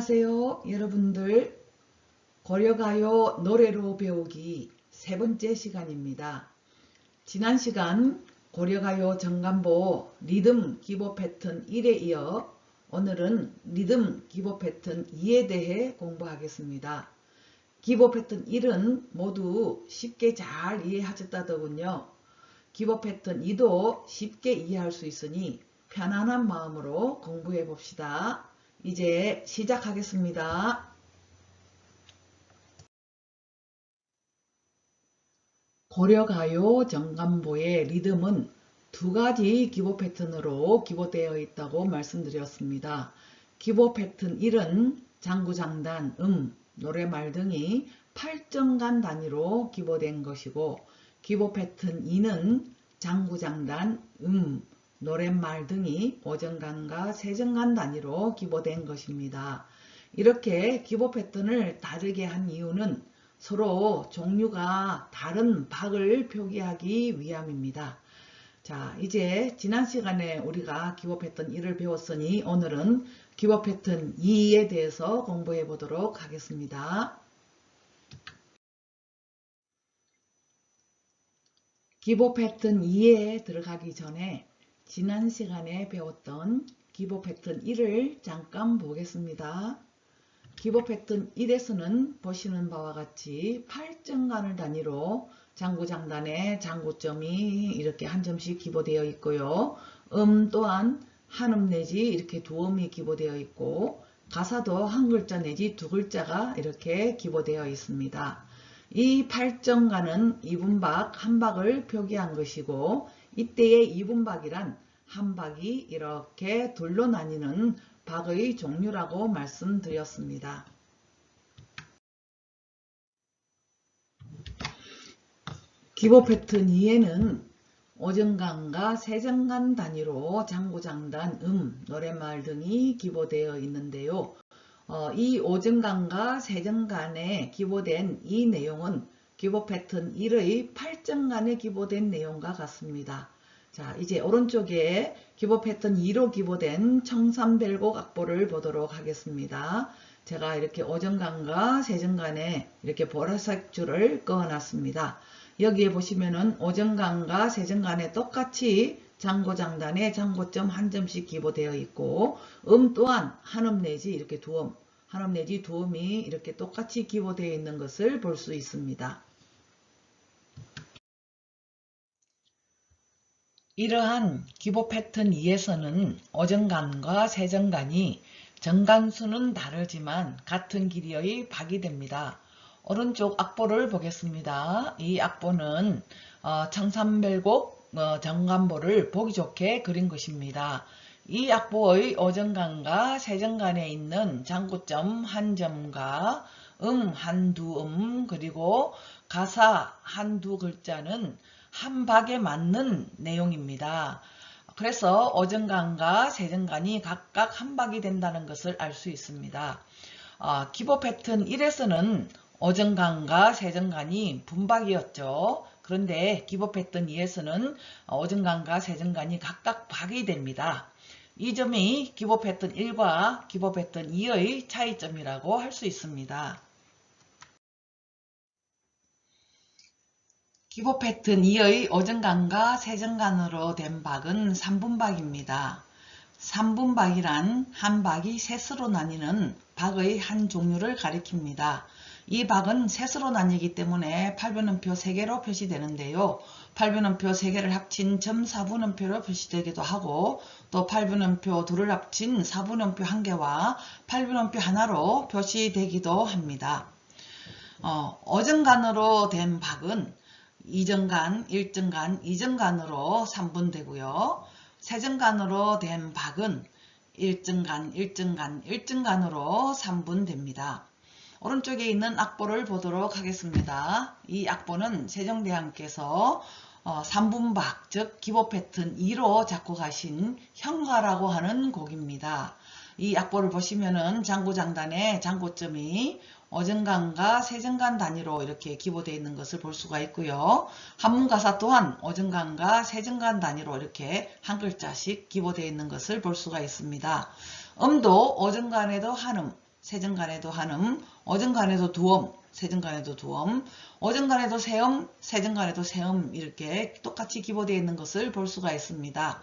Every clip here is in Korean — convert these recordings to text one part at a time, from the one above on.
안녕하세요 여러분들 고려가요 노래로 배우기 세 번째 시간입니다. 지난 시간 고려가요 정간보 리듬 기보 패턴 1에 이어 오늘은 리듬 기보 패턴 2에 대해 공부하겠습니다. 기보 패턴 1은 모두 쉽게 잘 이해하셨다더군요. 기보 패턴 2도 쉽게 이해할 수 있으니 편안한 마음으로 공부해 봅시다. 이제 시작하겠습니다. 고려가요 정간보의 리듬은 두 가지 기보 패턴으로 기보되어 있다고 말씀드렸습니다. 기보 패턴 1은 장구장단, 음, 노래말 등이 8정간 단위로 기보된 것이고 기보 패턴 2는 장구장단, 음, 노랫말 등이 5정간과 3정간 단위로 기보된 것입니다. 이렇게 기보 패턴을 다르게 한 이유는 서로 종류가 다른 박을 표기하기 위함입니다. 자, 이제 지난 시간에 우리가 기보 패턴 1을 배웠으니 오늘은 기보 패턴 2에 대해서 공부해 보도록 하겠습니다. 기보 패턴 2에 들어가기 전에 지난 시간에 배웠던 기보 패턴 1을 잠깐 보겠습니다. 기보 패턴 1에서는 보시는 바와 같이 8정간을 단위로 장구장단에 장구점이 이렇게 한 점씩 기보되어 있고요. 음 또한 한 음 내지 이렇게 두 음이 기보되어 있고 가사도 한 글자 내지 두 글자가 이렇게 기보되어 있습니다. 이 8정간은 2분박 한 박을 표기한 것이고 이때의 2분박이란 한 박이 이렇게 둘로 나뉘는 박의 종류라고 말씀드렸습니다. 기보 패턴 2에는 5정간과 3정간 단위로 장구장단, 음, 노랫말 등이 기보되어 있는데요. 어, 이 5정간과 3정간에 기보된 이 내용은 기보 패턴 1의 8정간에 기보된 내용과 같습니다. 자, 이제 오른쪽에 기보 패턴 2로 기보된 청산별곡 악보를 보도록 하겠습니다. 제가 이렇게 5정간과 3정간에 이렇게 보라색 줄을 그어놨습니다. 여기에 보시면은 5정간과 3정간에 똑같이 장고장단에 장고점 한 점씩 기보되어 있고 음 또한 한 음 내지 이렇게 두 음, 한 음 내지 두 음이 이렇게 똑같이 기보되어 있는 것을 볼 수 있습니다. 이러한 기보 패턴 2에서는 5정간과 3정간이 정간수는 다르지만 같은 길이의 박이 됩니다. 오른쪽 악보를 보겠습니다. 이 악보는 어, 청산별곡 어, 정간보를 보기 좋게 그린 것입니다. 이 악보의 5정간과 3정간에 있는 장구점 한 점과 음 한 두 음 그리고 가사 한 두 글자는 한 박에 맞는 내용입니다. 그래서 5정간과 3정간이 각각 한 박이 된다는 것을 알 수 있습니다. 어, 기보 패턴 1에서는 5정간과 3정간이 분박이었죠. 그런데 기보 패턴 2에서는 5정간과 3정간이 각각 박이 됩니다. 이 점이 기보 패턴 1과 기보 패턴 2의 차이점이라고 할 수 있습니다. 기보 패턴 2의 5정간과 3정간으로 된 박은 3분박입니다. 3분박이란 한 박이 셋으로 나뉘는 박의 한 종류를 가리킵니다. 이 박은 셋으로 나뉘기 때문에 8분음표 3개로 표시되는데요. 8분음표 3개를 합친 점 4분음표로 표시되기도 하고 또 8분음표 둘을 합친 4분음표 1개와 8분음표 하나로 표시되기도 합니다. 어, 어정간으로 된 박은 2정간, 1정간, 2정간으로 3분되고요. 세정간으로 된 박은 1정간, 1정간, 1정간으로 3분됩니다. 오른쪽에 있는 악보를 보도록 하겠습니다. 이 악보는 세종대왕께서 어, 3분박, 즉 기보 패턴 2로 작곡하신 형가라고 하는 곡입니다. 이 악보를 보시면은 장구장단에 장고점이 어정간과 세정간 단위로 이렇게 기보되어 있는 것을 볼 수가 있고요. 한문가사 또한 어정간과 세정간 단위로 이렇게 한 글자씩 기보되어 있는 것을 볼 수가 있습니다. 음도 어정간에도 한음, 세정간에도 한음, 어정간에도 두음, 세정간에도 두음, 어정간에도 세음, 세정간에도 세음 이렇게 똑같이 기보되어 있는 것을 볼 수가 있습니다.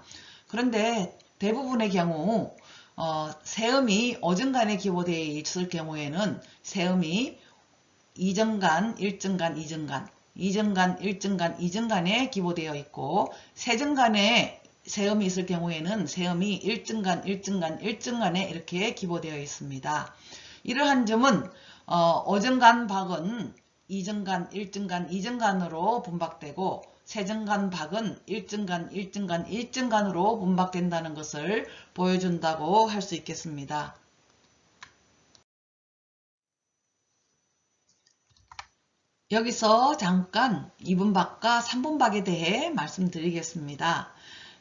그런데 대부분의 경우 어, 세음이 어정간에 기보되어 있을 경우에는 세음이 이정간, 일정간, 이정간, 이정간, 일정간, 이정간에 기보되어 있고 세정간에 세음이 있을 경우에는 세음이 일정간, 일정간, 일정간에 이렇게 기보되어 있습니다. 이러한 점은 어, 정간 박은 이정간, 일정간, 이정간으로 분박되고 세정간 박은 일정간, 일정간, 일정간으로 분박된다는 것을 보여준다고 할 수 있겠습니다. 여기서 잠깐 2분박과 3분박에 대해 말씀드리겠습니다.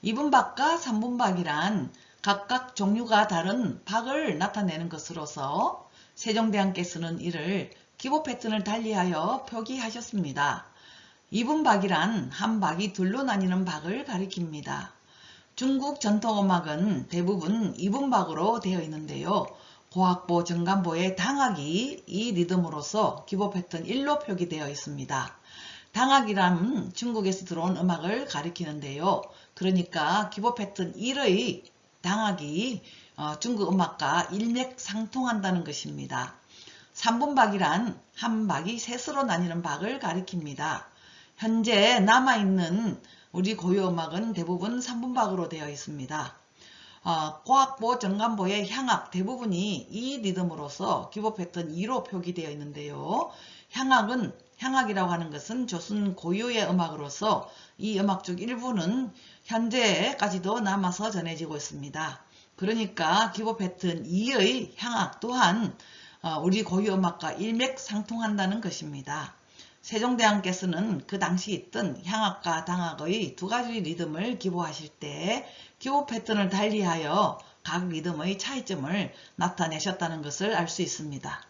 2분박과 3분박이란 각각 종류가 다른 박을 나타내는 것으로서 세종대왕께서는 이를 기보 패턴을 달리하여 표기하셨습니다. 2분박이란 한 박이 둘로 나뉘는 박을 가리킵니다. 중국 전통음악은 대부분 2분박으로 되어 있는데요. 고학보 정간보의 당학이 이 리듬으로서 기보 패턴 1로 표기되어 있습니다. 당학이란 중국에서 들어온 음악을 가리키는데요. 그러니까 기보 패턴 1의 당학이 어, 중국 음악과 일맥상통한다는 것입니다. 3분박이란 한 박이 셋으로 나뉘는 박을 가리킵니다. 현재 남아있는 우리 고유 음악은 대부분 3분박으로 되어 있습니다. 어, 고학보 정간보의 향악 대부분이 이 리듬으로서 기보 패턴 2로 표기되어 있는데요. 향악은 향악이라고 하는 것은 조선 고유의 음악으로서 이 음악 중 일부는 현재까지도 남아서 전해지고 있습니다. 그러니까 기보 패턴 2의 향악 또한 어, 우리 고유 음악과 일맥상통한다는 것입니다. 세종대왕께서는 그 당시 있던 향악과 당악의 두 가지 리듬을 기보하실 때 기보 패턴을 달리하여 각 리듬의 차이점을 나타내셨다는 것을 알 수 있습니다.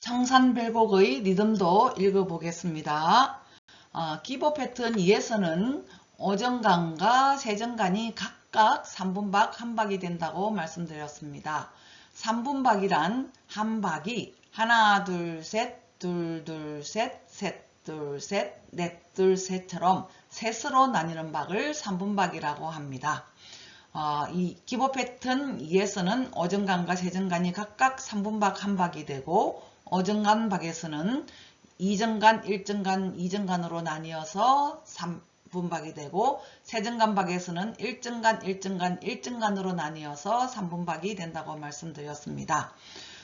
청산별곡의 리듬도 읽어보겠습니다. 어, 기보 패턴 2에서는 오정간과 세정간이 각각 3분박, 한박이 된다고 말씀드렸습니다. 3분박이란 한 박이 하나, 둘, 셋, 둘, 둘, 셋, 셋, 둘, 셋, 넷, 둘, 셋처럼 셋으로 나뉘는 박을 3분박이라고 합니다. 어, 이 기보 패턴 2에서는 어정간과 세정간이 각각 3분박 한 박이 되고 어정간 박에서는 이정간, 일정간, 이정간으로 나뉘어서 3 분박이 되고 세정간 박에서는 일정간, 일정간, 일정간으로 나뉘어서 3분박이 된다고 말씀드렸습니다.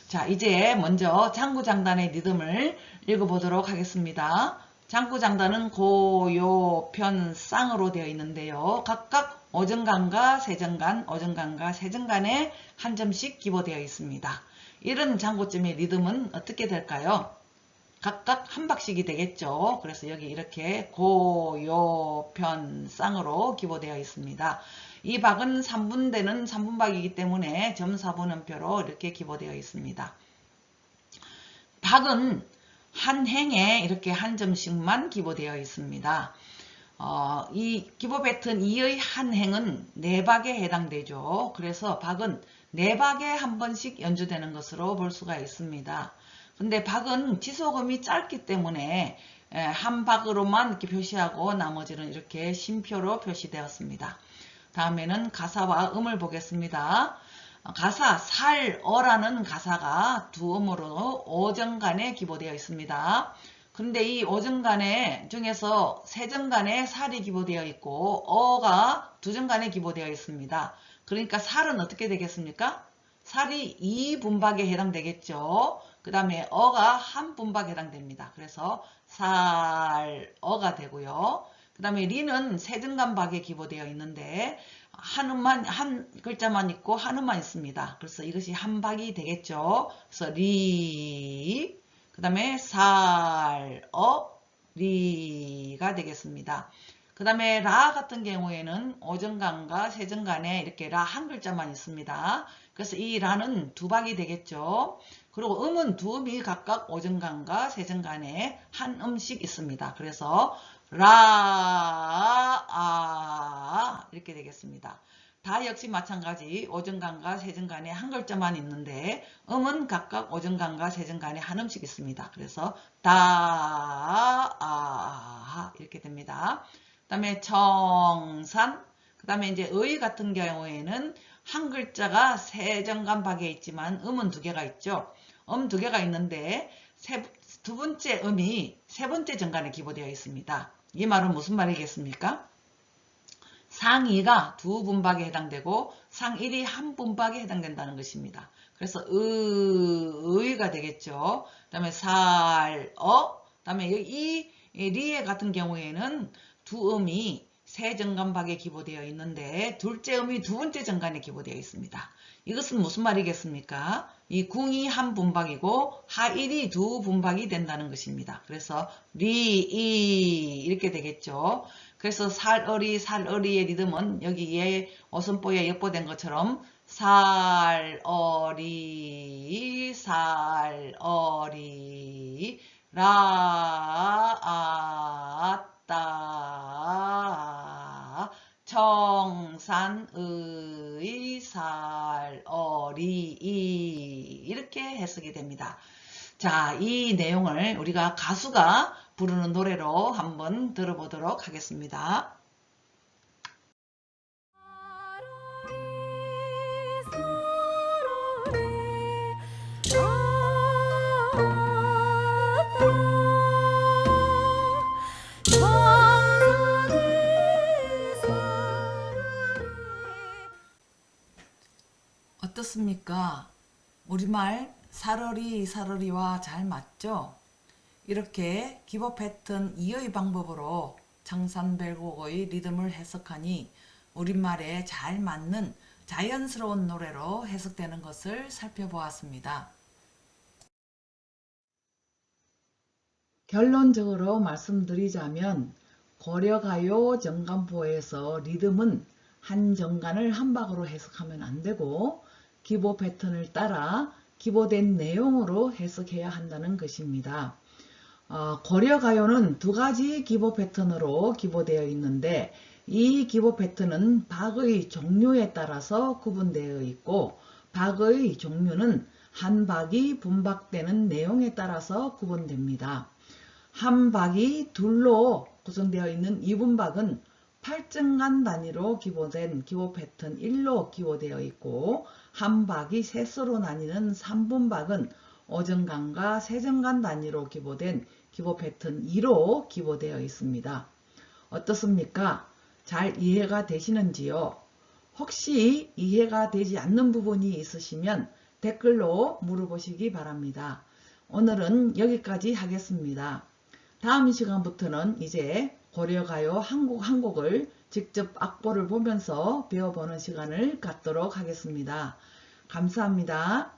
자 이제 먼저 장구장단의 리듬을 읽어보도록 하겠습니다. 장구장단은 고, 요, 편, 쌍으로 되어 있는데요. 각각 어정간과 세정간, 어정간과 세정간에 한 점씩 기보되어 있습니다. 이런 장구점의 리듬은 어떻게 될까요? 각각 한 박씩이 되겠죠. 그래서 여기 이렇게 고, 요, 편, 쌍으로 기보되어 있습니다. 이 박은 3분 되는 3분박이기 때문에 점사분음표로 이렇게 기보되어 있습니다. 박은 한 행에 이렇게 한 점씩만 기보되어 있습니다. 어, 이 기보 패턴 2의 한 행은 4박에 해당되죠. 그래서 박은 네 박에 한 번씩 연주되는 것으로 볼 수가 있습니다. 근데 박은 지속음이 짧기 때문에 한 박으로만 이렇게 표시하고 나머지는 이렇게 심표로 표시되었습니다. 다음에는 가사와 음을 보겠습니다. 가사 살 어라는 가사가 두 음으로 오정간에 기보되어 있습니다. 그런데 이 오정간에 중에서 세정간에 살이 기보되어 있고 어가 두정간에 기보되어 있습니다. 그러니까 살은 어떻게 되겠습니까? 살이 2분박에 해당되겠죠. 그 다음에 어가 한 분박에 해당됩니다. 그래서 살, 어가 되고요. 그 다음에 리는 세등간박에 기보되어 있는데 한 음만 한 글자만 있고 한 음만 있습니다. 그래서 이것이 한 박이 되겠죠. 그래서 리, 그 다음에 살, 어, 리가 되겠습니다. 그그 다음에 라 같은 경우에는 오정간과 세정간에 이렇게 라 한 글자만 있습니다. 그래서 이 라는 두 박이 되겠죠. 그리고 음은 두 음이 각각 오정간과 세정간에 한 음씩 있습니다. 그래서 라, 아 이렇게 되겠습니다. 다 역시 마찬가지 오정간과 세정간에 한 글자만 있는데 음은 각각 오정간과 세정간에 한 음씩 있습니다. 그래서 다, 아, 이렇게 됩니다. 그 다음에 청산, 그 다음에 이제 의 같은 경우에는 한 글자가 세정간 박에 있지만 음은 두 개가 있죠. 음 두 개가 있는데 세, 두 번째 음이 세 번째 정간에 기보되어 있습니다. 이 말은 무슨 말이겠습니까? 상이가 두 분박에 해당되고 상일이 한 분박에 해당된다는 것입니다. 그래서 의, 의가 되겠죠. 그 다음에 살, 어, 그 다음에 이 리에 같은 경우에는 두 음이 세 정간박에 기보되어 있는데 둘째 음이 두 번째 정간에 기보되어 있습니다. 이것은 무슨 말이겠습니까? 이 궁이 한 분박이고 하일이 두 분박이 된다는 것입니다. 그래서 리, 이 이렇게 되겠죠. 그래서 살어리, 살어리의 리듬은 여기에 어선보에 엿보된 것처럼 살어리, 살어리, 라, 아, 따, 청산의, 살어리, 이 이렇게 해석이 됩니다. 자, 이 내용을 우리가 가수가 부르는 노래로 한번 들어보도록 하겠습니다. 어떻습니까? 우리말 사러리 사러리와 잘 맞죠? 이렇게 기보 패턴 2의 방법으로 장산별곡의 리듬을 해석하니 우리말에 잘 맞는 자연스러운 노래로 해석되는 것을 살펴보았습니다. 결론적으로 말씀드리자면 고려가요 정간보에서 리듬은 한 정간을 한 박으로 해석하면 안 되고 기보 패턴을 따라 기보된 내용으로 해석해야 한다는 것입니다. 어, 고려가요는 두 가지 기보 패턴으로 기보되어 있는데 이 기보 패턴은 박의 종류에 따라서 구분되어 있고 박의 종류는 한 박이 분박되는 내용에 따라서 구분됩니다. 한 박이 둘로 구성되어 있는 이분박은 8정간 단위로 기보된 기보 패턴 1로 기보되어 있고 한 박이 셋으로 나뉘는 3분박은 5정간과 3정간 단위로 기보된 기보 패턴 2로 기보되어 있습니다. 어떻습니까? 잘 이해가 되시는지요? 혹시 이해가 되지 않는 부분이 있으시면 댓글로 물어보시기 바랍니다. 오늘은 여기까지 하겠습니다. 다음 시간부터는 이제 고려가요 한곡 한 곡을 직접 악보를 보면서 배워보는 시간을 갖도록 하겠습니다. 감사합니다.